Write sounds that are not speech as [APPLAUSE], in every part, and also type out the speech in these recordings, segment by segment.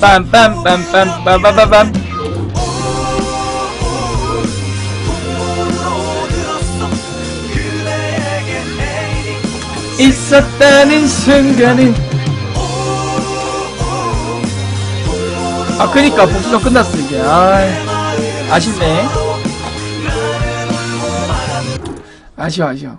빰빰빰빰빰빰빰빰 있었다는 순간은 아 그니까 복수전 끝났어 이제 아 아쉽네. 아쉬워 아쉬워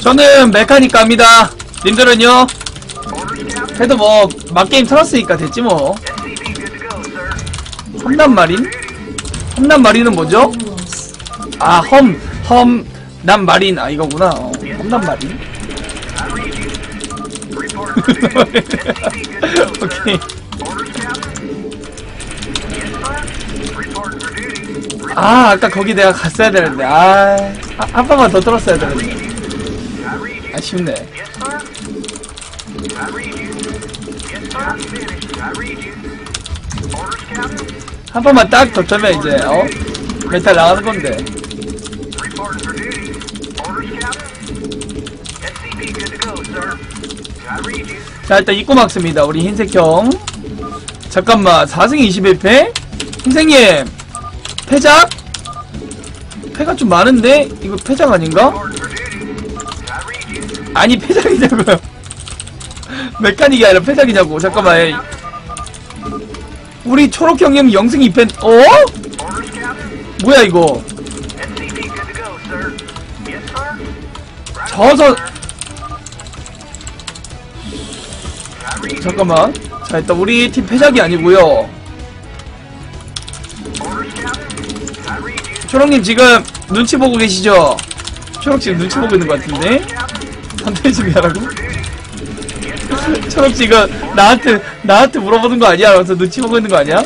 저는 메카닉 갑니다 님들은요? 그래도 뭐 막게임 틀었으니까 됐지 뭐. 험난 마린? 험난 마린은 뭐죠? 아 험, 험, 난 마린 아 이거구나 어, 험난 마린. 오케이 아 아까 거기 내가 갔어야 되는데 아한 번만 더 들었어야 되는데. 아쉽네? 한 번만 딱더 뜨면 이제 어 메탈 나가는 건데. 자 일단 입고 막습니다 우리 흰색형 잠깐만 4승 21패? 흰색님 패작? 패가 좀 많은데? 이거 패작 아닌가? 아니 패작이냐고요 메카닉이 아니라 패작이냐고 잠깐만. 우리 초록 형님 0승 2패 어? Orders, Captain? 뭐야 이거 you. 잠깐만 자 일단 우리 팀 패작이 아니고요 초록님 지금 눈치 보고 계시죠? 초록 지금 눈치 보고 있는 것 같은데? 중이라고? [LAUGHS] 초록 지금 나한테 나한테 물어보는 거 아니야? 그래서 눈치 보고 있는 거 아니야?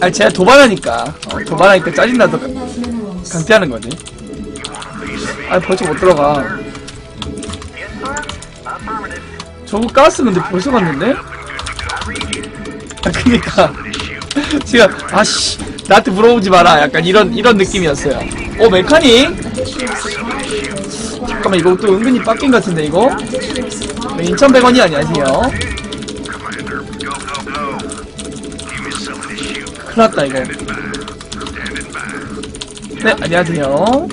아 제가 도발하니까 어, 도발하니까 짜증나서. 강퇴하는 거지 아 벌써 못 들어가. 저거 가스 근데 벌써 갔는데? 그니까 지금 아씨 나한테 물어보지 마라 약간 이런 이런 느낌이었어요 어 메카닉? 잠깐만 이거 또 은근히 빡긴 같은데 이거? Supply 2,100원이 안녕하세요 Commander, go, go, go. Give me some of this shoot. 큰일 났다 이거. 네 안녕하세요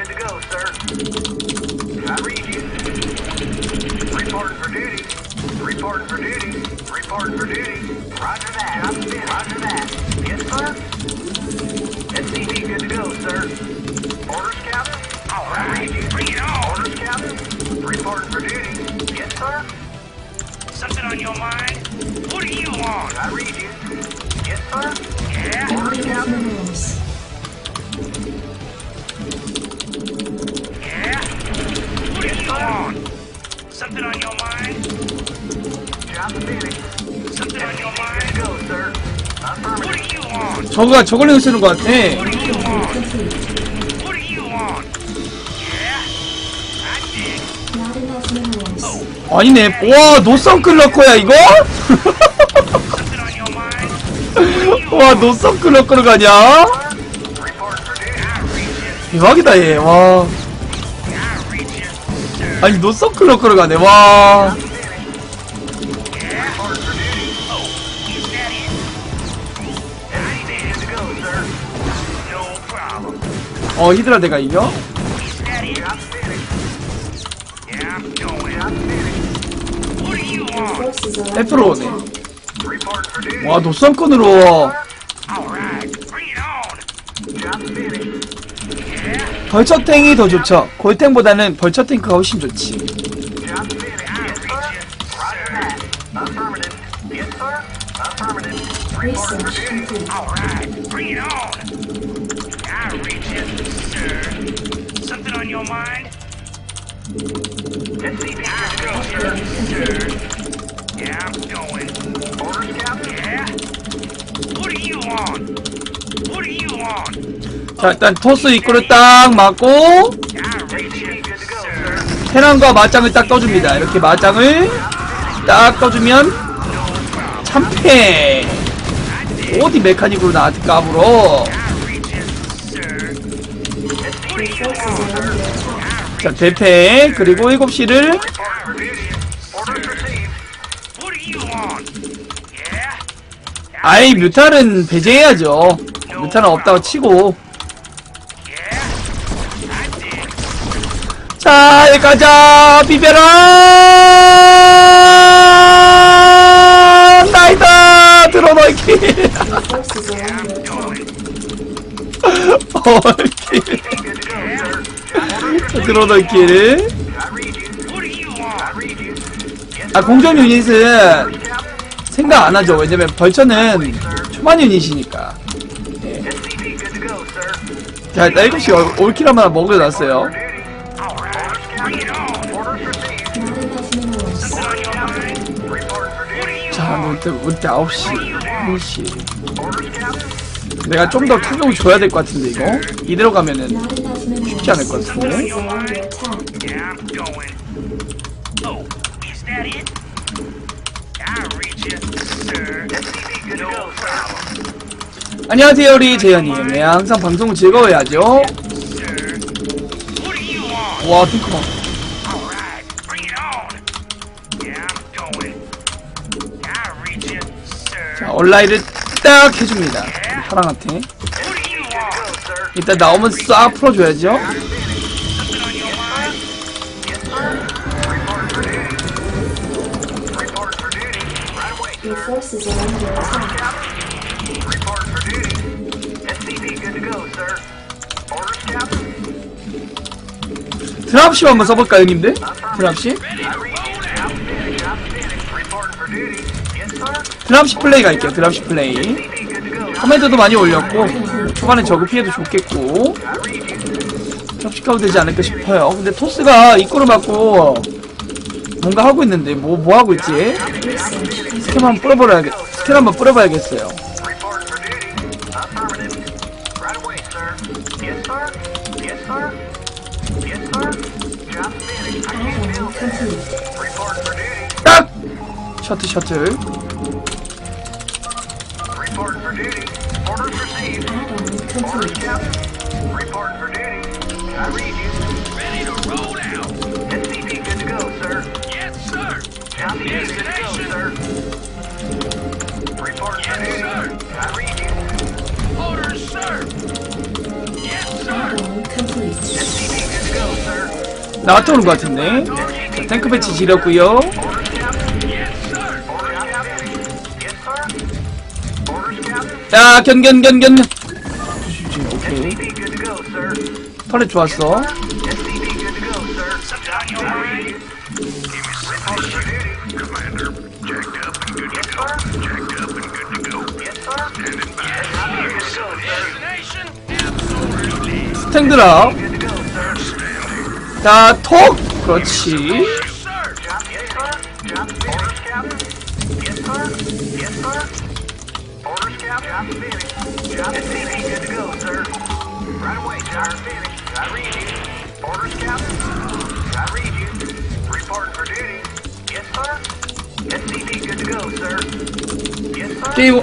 Yes, sir? Orders, Captain? SCP good to go, sir. I read you. Reporting for duty. Reporting for duty. Reporting for duty. Roger that. I'm fit. Roger that. Yes, sir? SCP good to go, sir. Orders, Captain? All right. I read you. Bring it on. Orders, Captain? Reporting for duty. Yes, sir? Something on your mind? What do you want? I read you. Yes, sir? Yeah? Not enough 저거가 저걸링 쓰는 것 같아. 아니네 와 이거? On your mind? 와 가냐? I read you. 대박이다 얘 와 아니 노서클로 끌어가네 와 어, 히드라 내가 이겨? 애프로 오네. 와, 노선권으로. 벌처탱이 더 좋죠. 골탱보다는 벌처탱크가 훨씬 좋지. 자 일단 토스 입구를 딱 막고 테란과 맞짱을 딱 떠줍니다. 이렇게 맞짱을 딱 떠주면 참패. 어디 메카닉으로 나한테 까불어. 자 대패. 그리고 7시를 아이 뮤탈은 배제해야죠. 뮤탈은 없다고 치고. 자, 여기 가자! 비벼라! 나이다! 들어넣기! Read you. Yes, 아, 공정 유닛은. 생각 안 하죠. 왜냐면 벌처는 초반 유닛이니까. Sir. 자, 일단 7시 올킬 한번 먹여놨어요. 그때 그때 9시 1시. 내가 좀 더 타격을 줘야 될 것 같은데 이거? 이대로 가면은 쉽지 않을 것 같은데? 안녕하세요 우리 재현이에요 네, 항상 방송 즐거워야죠. 와 탱크만 얼라이를 딱 해줍니다 파랑한테 일단 나오면 쏴 풀어줘야죠 드랍시 한번 써볼까요 형님들? 드랍시? 드랍십 플레이 갈게요, 드랍십 플레이. 커맨드도 많이 올렸고, 초반에 저그 피해도 좋겠고, 가도 되지 않을까 싶어요. 근데 토스가 입구를 맞고, 뭔가 하고 있는데, 뭐, 뭐 하고 있지? 스캔 한번 뿌려봐야겠, 스캔 한번 뿌려봐야겠어요. Duty. Affirmative. Right 나한테 오는 것 같은데? 자, 탱크 배치 지렸고요. 야 견견견견. 털렛 좋았어. 스탠드라. 자, 톡! 그렇지. 게임,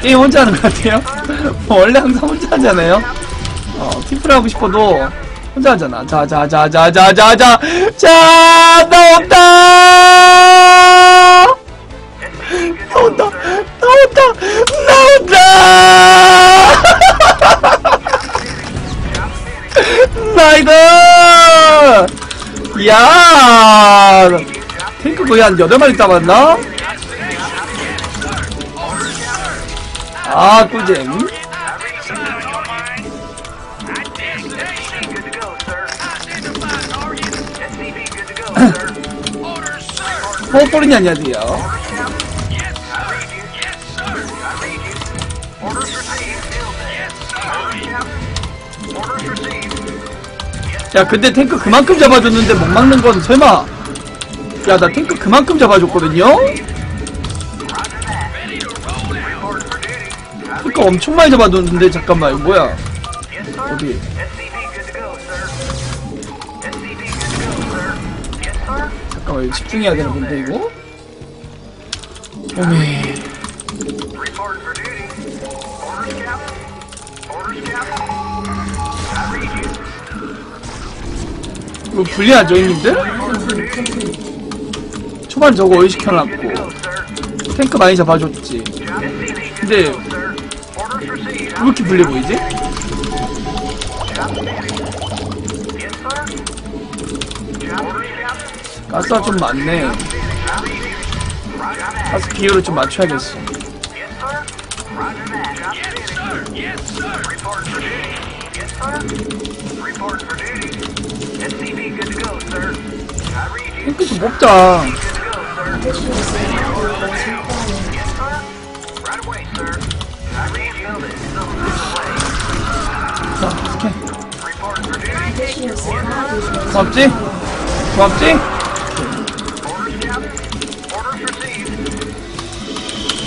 게임 혼자 하는 것 같아요? [LAUGHS] 원래 항상 혼자 하잖아요? 어, 팀플 하고 싶어도 혼자 하잖아. 자, 자, 자, 자, 자, 자, 자, 자, 나 온다! SCP good to 나온다! go, sir. 나온다! 나 온다! 나이다! 이야! 탱크 거의 한 8마리 잡았나? 아, 꿀잼. Orders received. 야 근데 탱크 그만큼 잡아줬는데 못 막는 건 설마 야 나 탱크 그만큼 잡아줬거든요? 탱크 엄청 많이 잡아줬는데 잠깐만 이거 뭐야. 어디? 이거 집중해야 되는 건데 이거? 오메. 이거 불리하죠 형님들? 초반 저거 의식해놨고. 탱크 많이 잡아줬지 근데. 왜 이렇게 불리해 보이지? 가스가 좀 많네. 가스 비율을 좀 맞춰야겠어. 탱크 좀 support is required. Yes, sir.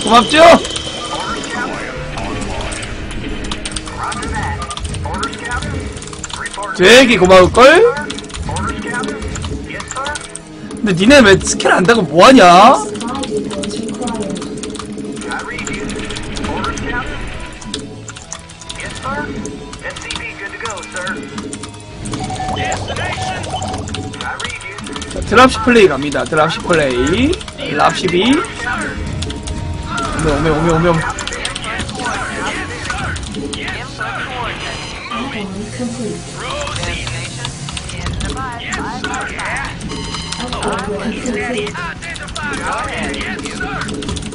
고맙죠? 되게 고마울걸? 근데 니네 왜 스킬 안다고 뭐하냐? 드랍십 플레이 갑니다 드랍십 플레이 랍십 이 오메 오메 오메 오메 오메 Add-on complete. Upgrade complete. Identify target. Yes, sir.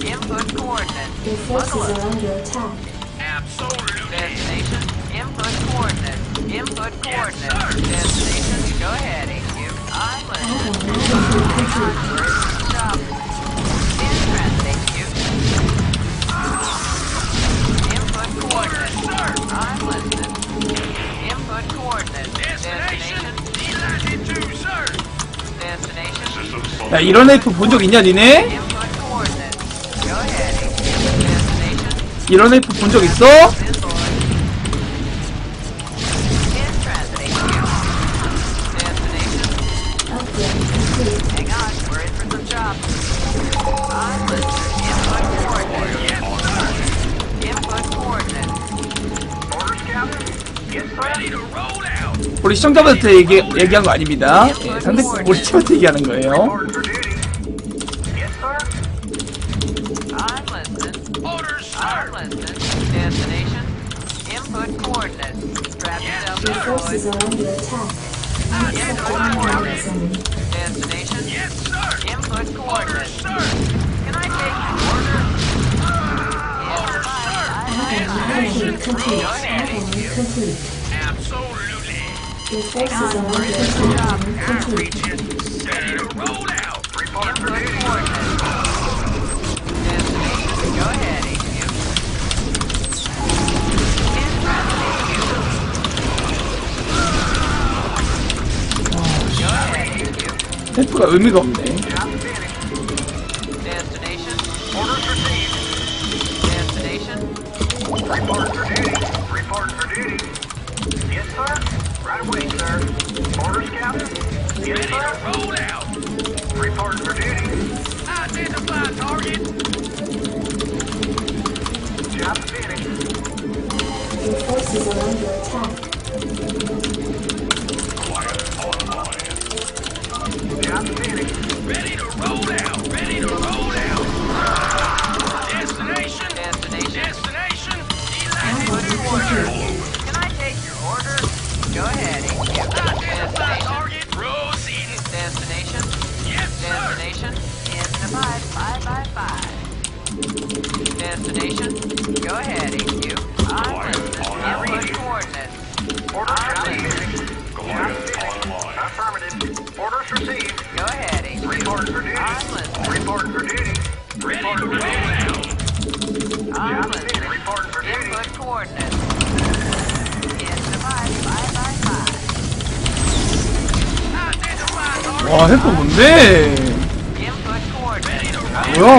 Input coordinates. Your forces are under attack. Absolutely. Destination. Input coordinates. Input coordinates. Destination. Go ahead, AQ. I'm listening. Input coordinates. Destination. D92, sir. Destination. 야 이런 에이프 본 적 있냐 니네? Input coordinates. Go AQ. Destination. 이런 에이프 본 적 있어? This 시청자분한테 얘기, 얘기한 거 아닙니다 예, 상대 우리 팀한테 얘기하는 거예요 complete. Complete. 탱크가 의미가 없네 Destination. Go ahead, AQ. I'm listening. Input coordinates. Orders I'm received. listening. Job finished. Affirmative. Orders received. Go ahead, AQ. Reporting for duty. I'm listening. Reporting for duty. Reporting for duty. I'm Job listening. six, reporting for duty. Input coordinates. In device 555. 와 해커 뭔데? Input coordinates. 뭐야?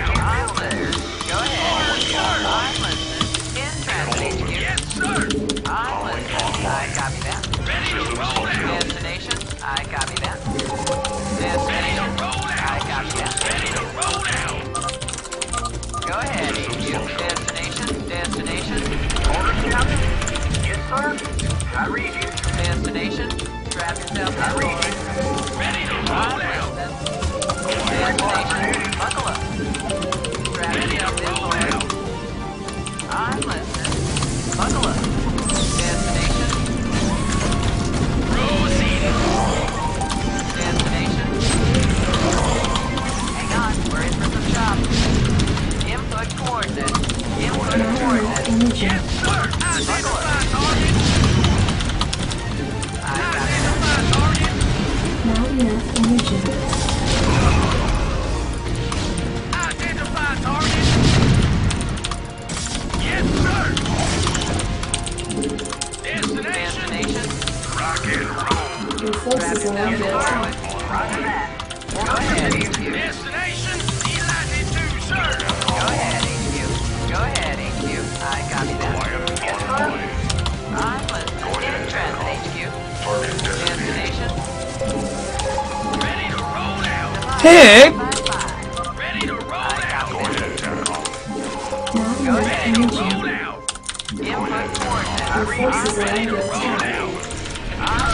Destination. Destination? Orders, Captain? Yes sir. I read you. Destination? Strap yourself. Ready to roll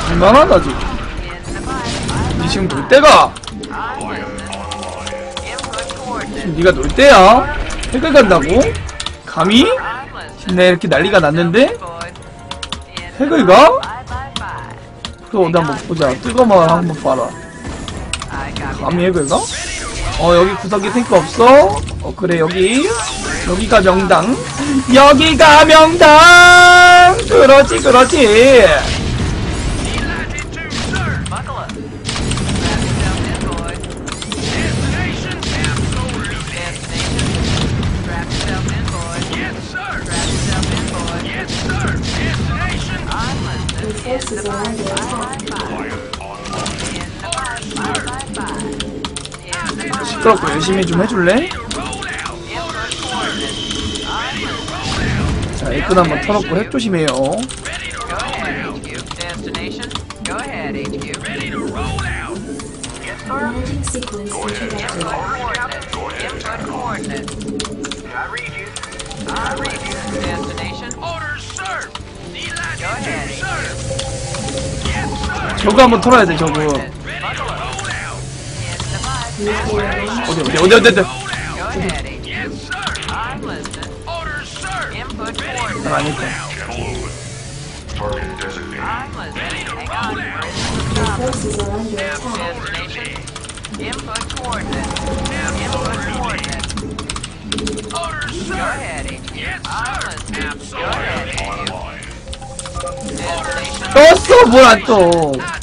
할만하다 지금. 니 지금 놀 때가? Coordinates. 네가 놀 때야? 핵을 간다고? 감히? 네 이렇게 난리가 났는데? 핵을 가? 그거 어디 한번 보자. 뜨거만 한번 봐라. 감히 핵을 가? 어 여기 구석에 탱크 없어? 어 그래 여기 여기가 명당 여기가 명당 그렇지 그렇지 시끄럽고 열심히 좀 해줄래? 에끈 한번 털었고 핵 조심해요. 저거 한번 털어야 돼 저거. 어디 어디 어디 어디 HQ. Destination. 떴어 뭘안 떠.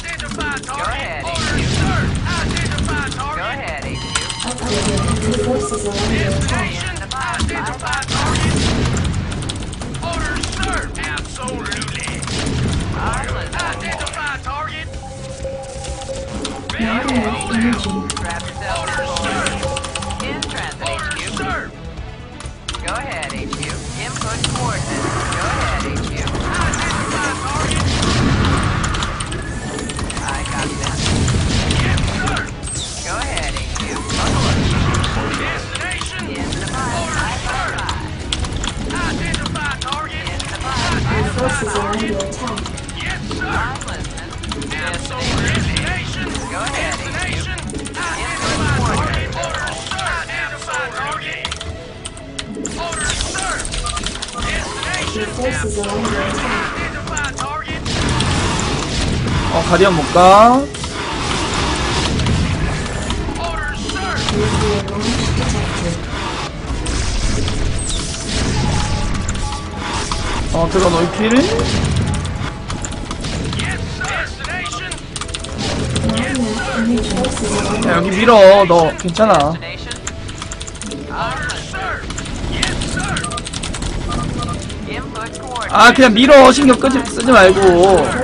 어, 가디언 못 가. 어, 들어 넓히를? 야, 여기 밀어. 너 괜찮아. 아, 그냥 밀어. 신경 끄지, 쓰지 말고.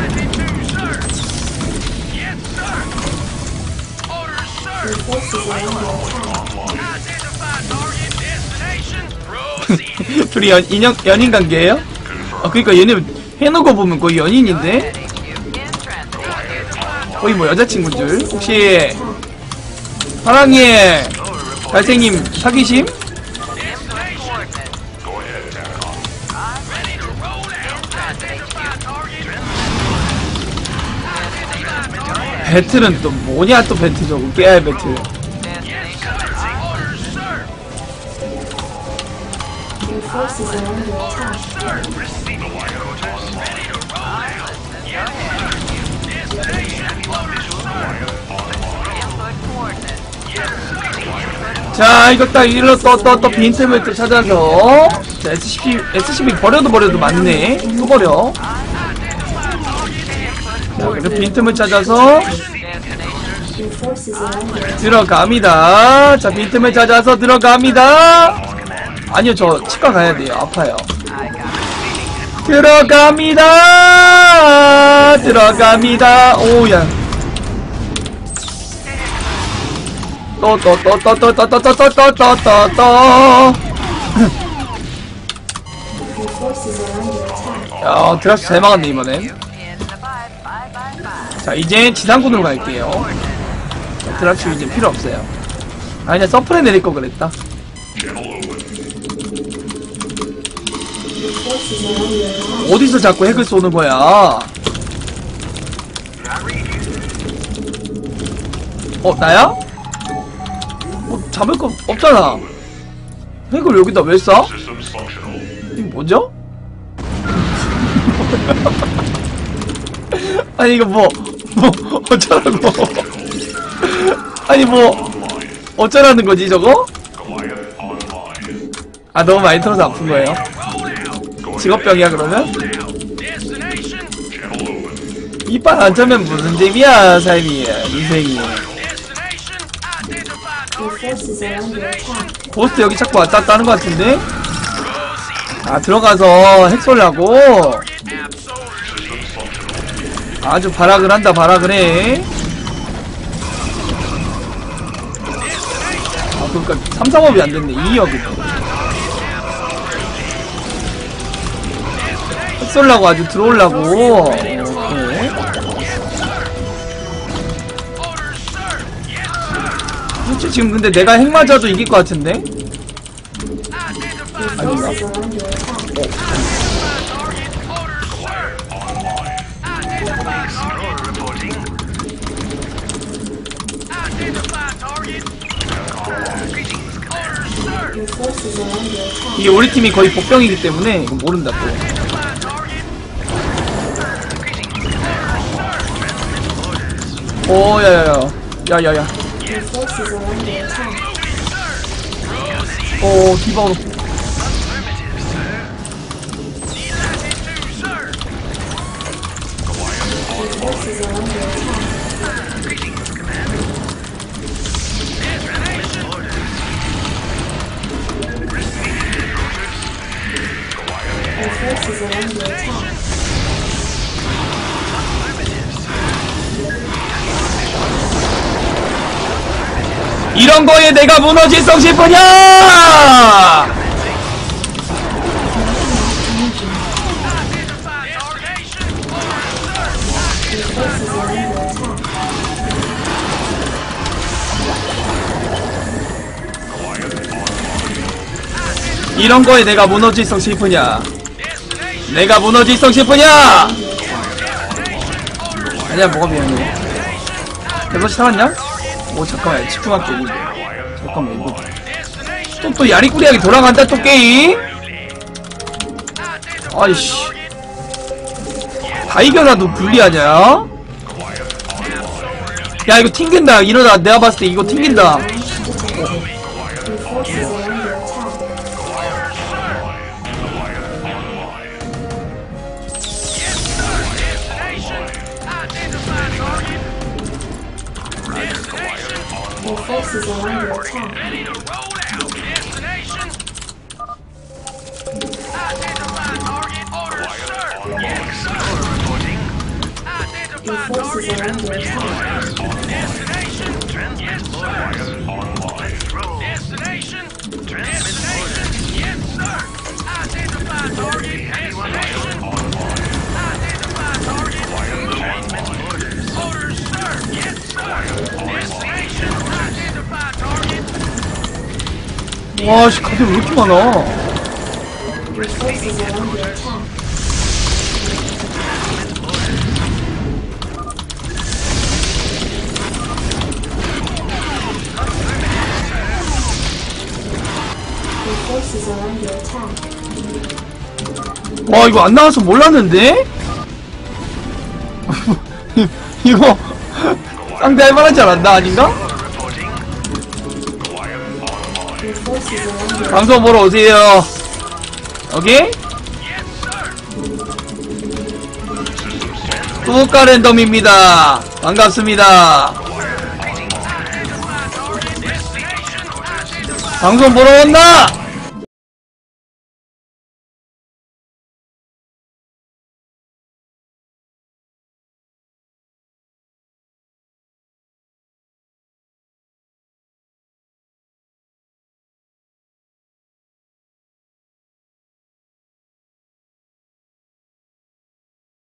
[LAUGHS] 둘이 연, 인연, 연인 관계예요? 아 그니까 얘네 해놓고 보면 거의 연인인데? 거의 뭐 여자친구인 줄? 혹시 사랑해 잘생김 사귀심? 배틀은 또 뭐냐 또 배틀 저거 깨알 배틀 자 이거 딱 일로 또 또 또 빈틈을 또 찾아서. 자 SCP SCP 버려도 버려도 맞네. 또 버려. 자 그리고 빈틈을 찾아서. 들어갑니다. 자 빈틈을 찾아서 들어갑니다 아니요 저 치과 가야 돼요 아파요 들어갑니다 들어갑니다 오야 또 또 또 또 또 또 또 또 또 또 또또 Your forces are under attack. 야 드라스 잘 막았네 이번엔. 자 이제 지상군으로 갈게요 자, 드라츠 이제 필요 없어요 아 그냥 서플에 내릴 거 그랬다 Your forces are under attack. 어디서 자꾸 핵을 쏘는 거야 어 나야? 어 잡을 거 없잖아 핵을 여기다 왜 쏴? 이거 뭐죠? [LAUGHS] 아니 이거 뭐, 뭐 어쩌라고 아니 뭐 어쩌라는 거지 저거? 아 너무 많이 틀어서 아픈 거예요? 직업병이야 그러면? 이빨 안 차면 무슨 재미야 삶이 인생이. 고스트 여기 자꾸 왔다 갔다 하는 것 같은데? 아 들어가서 핵 쏠라고? Absolutely. 아주 발악을 한다 발악을 해 아, 그러니까 3, 4업이 안 됐네 2업이네 쏠라고 아주 들어오려고 오케이. 그렇지 지금 근데 내가 핵 맞아도 이길 것 같은데 attack. 이게 우리 팀이 거의 복병이기 때문에 이거 모른다 또 오, 야야야. 야야야. 오, 디바로. 이런 거에 내가 무너질성 싶으냐! 이런 거에 내가 무너질성 싶으냐? 내가 무너질성 싶으냐? 아니야 뭐가 미안해. 대버시 살았냐? 오, 잠깐만, 집중할게, 이거. 잠깐만, 이거. 또, 또 야리꾸리하게 돌아간다, 또 게임? 아이씨. 다 이겨놔도 불리하냐? 야, 이거 튕긴다. 이러다 내가 봤을 때 이거 튕긴다. Your forces are under attack. Ready to roll out. Destination. Identified target. Order, sir. Yes, sir. Reporting. Identify target. Yes, sir. Destination. 와, 씨, 카드 왜 이렇게 많아? 와, 이거 안 나와서 몰랐는데? 이거, 상대 할만하지 않았나, 아닌가? 방송 보러 오세요. 오케이? 뚜까 랜덤입니다. 반갑습니다. 방송 보러 온나?